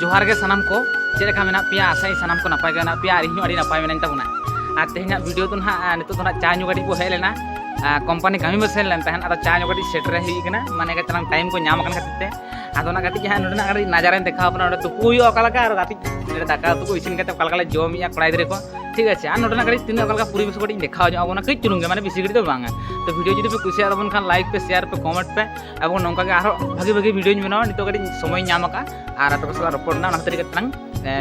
ᱡᱚᱦᱟᱨ ᱜᱮ ᱥᱟᱱᱟᱢ ᱠᱚ ᱪᱮᱫ ᱞᱮᱠᱟ ᱢᱮᱱᱟᱜ ᱯᱮᱭᱟ ᱟᱥᱟᱭ ᱥᱟᱱᱟᱢ ᱠᱚ ᱱᱟᱯᱟᱭ ᱜᱮ ᱢᱮᱱᱟᱜ ᱯᱮᱭᱟ ᱟᱨ ᱤᱧ ᱦᱚᱸ ᱟᱹᱰᱤ ᱱᱟᱯᱟᱭ ᱢᱮᱱᱟᱧ ᱛᱟᱵᱚᱱᱟ ᱟᱨ ᱛᱮᱦᱮᱧᱟᱜ ᱵᱷᱤᱰᱤᱭᱳ ᱫᱚ ᱱᱟᱦᱟᱜ ᱱᱤᱛᱚᱜ ᱫᱚ ᱱᱟᱦᱟᱜ ᱪᱟ ᱧᱩ ᱠᱟᱹᱴᱤᱡ ᱵᱚ ᱦᱮᱡ ᱞᱮᱱᱟ ᱠᱳᱢᱯᱟᱱᱤ ᱠᱟᱹᱢᱤ ᱵᱚ ᱥᱮᱱ ᱞᱮᱱ ᱛᱟᱦᱮᱱ ᱟᱫᱚ ᱪᱟ ᱧᱩ ᱠᱟᱹᱴᱤᱡ ᱥᱮᱴᱮᱨ ᱦᱩᱭ ᱠᱟᱱᱟ ᱢᱟᱱᱮ ᱠᱟᱹᱴᱤᱡ ᱛᱟᱞᱟᱝ ᱴᱟᱭᱤᱢ ᱠᱚ ᱧᱟᱢ ᱟᱠᱟᱱ ᱠᱷᱟᱹᱛᱤᱨ ᱛᱮ ᱟᱫᱚ ᱚᱱᱟ ᱠᱟᱹᱴᱤᱡ ᱡᱟᱦᱟᱸ ᱱᱚᱰᱮᱱᱟᱜ ᱠᱟᱹᱴᱤᱡ ᱱᱟᱡᱟᱨᱮᱧ ᱫᱮᱠᱷᱟᱣ ᱟᱵᱚᱱᱟ ᱱᱚᱰᱮ ᱛᱩᱯᱩ ᱦᱩᱭᱩᱜᱼᱟ ᱚᱠᱟ ᱞᱮᱠᱟ ᱟᱨ ᱠᱟᱹᱴᱤᱡ ᱱᱚᱰᱮ ᱫᱟᱠᱟ ᱩᱛᱩ ᱠᱚ ᱤᱥᱤᱱ ᱠᱟᱛᱮ ᱚᱠᱟ ᱞᱮᱠᱟ ᱞᱮ ᱡᱚᱢᱮᱜᱼᱟ ᱠᱚᱲᱟ ᱜᱤᱫᱽᱨᱟᱹ ᱠᱚ ঠিক আছে আর নোটানা গাড়ি তিন অকালকা পরিবেশ কটি দেখাও যাবো না কই চলুন মানে বেশি গাড়ি তো বাঙা তো ভিডিও যদি পে কুসিয়া তখন খান লাইক পে শেয়ার পে কমেন্ট পে এবং নৌকা গে আরো ভাগে ভাগে ভিডিও বেনাও নিতো গাড়ি সময় ᱧᱟᱢ ᱟᱠᱟ ᱟᱨ ᱟᱯᱮ ᱠᱚ ᱥᱟᱞᱟᱜ ᱨᱚᱯᱚᱲ ᱱᱟ ᱚᱱᱟ ᱠᱷᱟᱹᱛᱤᱨ ᱜᱮ ᱛᱟᱝ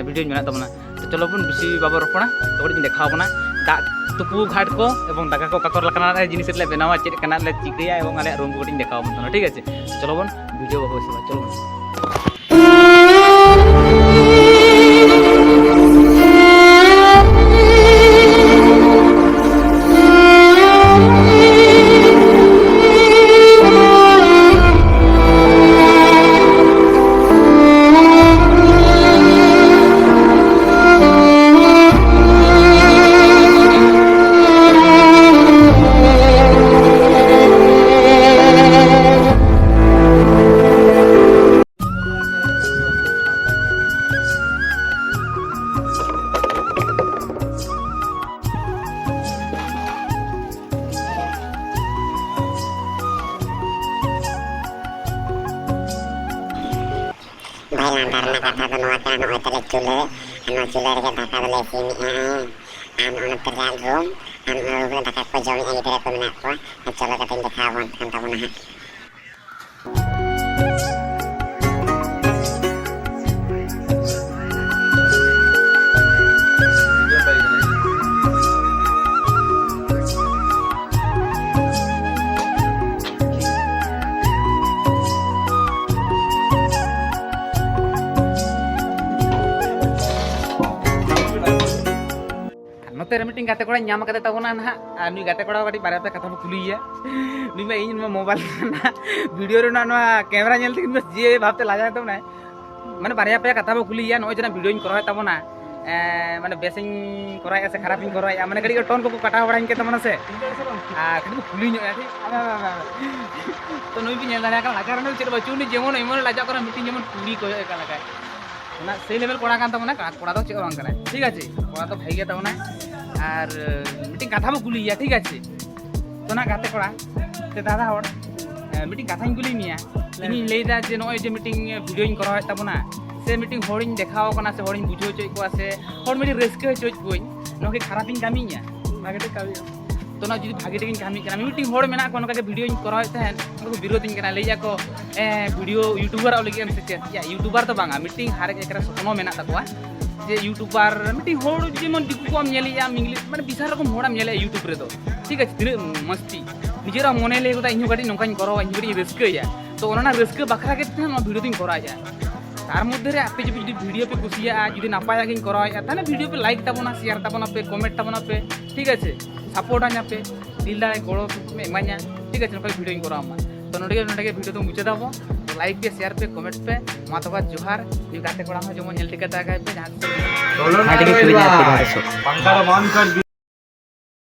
ᱵᱷᱤᱰᱤᱭᱳᱧ ᱵᱮᱱᱟᱣ ᱛᱟᱵᱚᱱᱟ ᱛᱚ ᱪᱚᱞᱚ ᱵᱚᱱ ᱵᱮᱥᱤ ᱵᱟᱵᱚ ᱨᱚᱯᱚᱲᱟ ᱛᱚ ᱠᱟᱹᱴᱤᱡ ᱤᱧ ᱫᱮᱠᱷᱟᱣ ᱵᱚᱱᱟ ᱫᱟᱜ ᱛᱩᱯᱩ ᱜᱷᱟᱴ ᱠᱚ এবং ᱫᱟᱠᱟ ᱠᱚ ᱠᱟᱠᱚᱨ ᱞᱮᱠᱟᱱᱟᱜ ᱡᱤᱱᱤᱥ ᱞᱮ ᱵᱮᱱᱟᱣᱟ ᱪᱮᱫ ᱞᱮᱠᱟᱱᱟᱜ ᱞᱮ ᱪᱤᱠᱟᱹᱭᱟ এবং ᱟᱞᱮᱭᱟᱜ ᱨᱩᱢ ᱠᱚ ᱠᱟᱹᱴᱤᱡ ᱤᱧ ᱫᱮᱠᱷᱟᱣ ᱵᱚᱱ ᱛᱟᱵᱚᱱᱟ ঠিক আছে চলো বোন ভিডিও বাবু এসে ஆள் ஆண்டாருமே பார்க்கறது மாத்திரம் ஆற்றலை சொல்லு நம்ம சிலருக்கு பார்க்கறதுல சீமி அனுப்பிடுறேன் அந்த அளவுக்கு பார்க்க போய் ஜோடி எழுதி இருக்கணும் அப்போ சொல்லுறது இந்த சாவன் அந்த உணவு ᱱᱚᱛᱮ ᱨᱮ ᱢᱤᱫᱴᱤᱡ ᱜᱟᱛᱮ ᱠᱚᱲᱟᱧ ᱧᱟᱢ ᱠᱟᱫᱮ ᱛᱟᱵᱚᱱᱟ ᱱᱟᱦᱟᱜ ᱟᱨ ᱱᱩᱭ ᱜᱟᱛᱮ ᱠᱚᱲᱟ ᱠᱟᱹᱴᱤᱡ ᱵᱟᱨᱭᱟ ᱯᱮ ᱠᱟᱛᱷᱟ ᱵᱚ ᱠᱩᱞᱤᱭᱮᱭᱟ ᱱᱩᱭ ᱢᱟ ᱤᱧ ᱱᱚᱣᱟ ᱢᱳᱵᱟᱭᱤᱞ ᱨᱮᱱᱟᱜ ᱵᱷᱤᱰᱤᱭᱳ ᱨᱮᱱᱟᱜ ᱱᱚᱣᱟ ᱠᱮᱢᱮᱨᱟ ᱧᱮᱞ ᱛᱮᱜᱮ ᱡᱮ ᱵᱷᱟᱵᱛᱮ ᱞᱟᱡᱟᱣ ᱛᱟᱵᱚᱱᱟᱭ ᱢᱟᱱᱮ ᱵᱟᱨᱭᱟ ᱯᱮᱭᱟ ᱠᱟᱛᱷᱟ ᱵᱚᱱ ᱠᱩᱞᱤᱭᱮᱭᱟ ᱱᱚᱜᱼᱚᱭ ᱡᱮ ᱱᱚᱣᱟ ᱵᱷᱤᱰᱤᱭᱳᱧ ᱠᱚᱨᱟᱣᱮᱫ ᱛᱟᱵᱚᱱᱟ মানে বেসিং করাই আছে খারাপ ইন করাই মানে গাড়ি টন কো কাটা বড়া ইনকে তমন আছে আর কিন্তু ফুলি নয় আছে তো নই বি নেলা লাগা লাগা রানো চেট বাচু নি যেমন এমন লাগা করা মিটিং যেমন পুরি কো একা লাগায় না সেই লেভেল কড়া কান তমন কড়া তো চেক বাং কানায় ঠিক আছে কড়া তো ভাই গে তমন আর মিটিং গাথাবো গুলিয়া ঠিক আছে? তো না গাতে করা তে দাদা হর মিটিং গাথাই গুলি নিয়া ইনি লেদা যে নয় যে মিটিং ভিডিও ইন করা হয় তাবনা সে মিটিং হরিং দেখাও কানা সে হরিং বুঝো চই কো আছে। হর মিটিং রেস্কে হই চই কই নকে খারাপ ইন কামি নিয়া ভাগেতে কামি তো না যদি ভাগে টেকিন কামি কেন মিটিং হর মেনা কোন কাকে ভিডিও ইন করা হয় তেন নকে বিরোধ ইন কানা। লেয়া কো ভিডিও ইউটিউবার আও লাগিয়ান সে ইউটিউবার তো বাঙা মিটিং হারে একরা সপনো মেনা তাকোয়া ᱡᱮ ᱤᱭᱩᱴᱩᱵᱟᱨ ᱢᱤᱫᱴᱤᱝ ᱦᱚᱲ ᱡᱮᱢᱚᱱ ᱫᱤᱠᱩ ᱠᱚᱢ ᱧᱮᱞᱮᱭᱟ ᱤᱝᱞᱤᱥ ᱢᱟᱱᱮ ᱵᱤᱥᱟᱞ ᱨᱚᱠᱚᱢ ᱦᱚᱲᱟᱢ ᱧᱮᱞᱮᱭᱟ ᱤᱭᱩᱴᱩᱵ ᱨᱮᱫᱚ ঠিক আছে ᱛᱤᱱᱟᱹᱜ ᱢᱚᱥᱛᱤ ᱱᱤᱡᱮᱨᱟᱜ ᱢᱚᱱᱮ ᱞᱟᱹᱭ ᱜᱚᱫᱟ ᱤᱧᱦᱚᱸ ᱠᱟᱹᱴᱤᱡ ᱱᱚᱝᱠᱟᱧ ᱠᱚᱨᱟᱣᱟ ᱤᱧ ᱠᱟᱹᱴᱤᱡ ᱨᱟᱹᱥᱠᱟᱹᱭᱟ ᱛᱚ ᱚᱱᱟ ᱨᱟᱹᱥᱠᱟᱹ ᱵᱟᱠᱷᱨᱟ ᱜᱮ ᱱᱚᱣᱟ ᱵᱷᱤᱰᱤᱭᱳ ᱫᱚᱧ ᱠᱚᱨᱟᱣᱮᱫᱼᱟ তার মধ্যে রে আপনি যদি ভিডিও পে কুসিয়া যদি নাপায় গিয়ে করা হয় তাহলে ভিডিও পে লাইক তাবো না শেয়ার তাবো না পে কমেন্ট তাবো না পে ঠিক আছে সাপোর্ট আña পে দিল দাড়ে গড়ো এমাña ঠিক আছে নকল ভিডিও করা আমা তো নোটে নোটে ভিডিও তো মুছে দাবো লাইক পে শেয়ার পে কমেন্ট পে মা তো বাদ জোহার নি গাতে করা হয় যেমন নেল টিকা টাকা পে জাহাজ